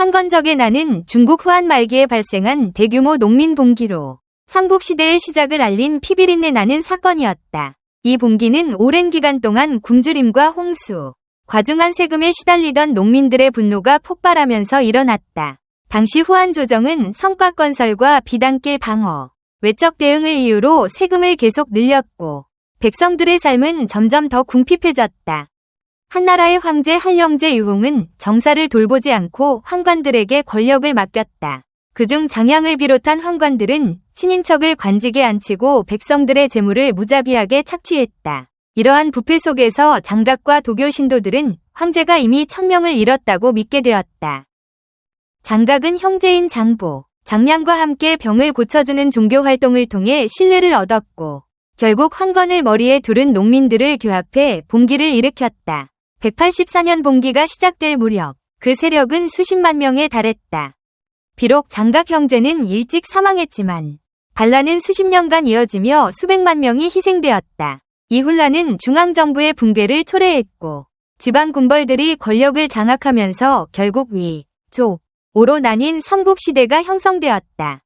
황건적의 난은 중국 후한 말기에 발생한 대규모 농민 봉기로 삼국시대의 시작을 알린 피비린내 나는 사건이었다. 이 봉기는 오랜 기간 동안 굶주림과 홍수, 과중한 세금에 시달리던 농민들의 분노가 폭발하면서 일어났다. 당시 후한 조정은 성과 건설과 비단길 방어, 외적 대응을 이유로 세금을 계속 늘렸고 백성들의 삶은 점점 더 궁핍해졌다. 한나라의 황제 한령제 유흥은 정사를 돌보지 않고 환관들에게 권력을 맡겼다. 그중 장양을 비롯한 환관들은 친인척을 관직에 앉히고 백성들의 재물을 무자비하게 착취했다. 이러한 부패 속에서 장각과 도교 신도들은 황제가 이미 천명을 잃었다고 믿게 되었다. 장각은 형제인 장보, 장량과 함께 병을 고쳐주는 종교 활동을 통해 신뢰를 얻었고 결국 황건을 머리에 두른 농민들을 규합해 봉기를 일으켰다. 184년 봉기가 시작될 무렵 그 세력은 수십만 명에 달했다. 비록 장각 형제는 일찍 사망했지만 반란은 수십 년간 이어지며 수백만 명이 희생되었다. 이 혼란은 중앙정부의 붕괴를 초래했고 지방 군벌들이 권력을 장악하면서 결국 위, 조, 오로 나뉜 삼국시대가 형성되었다.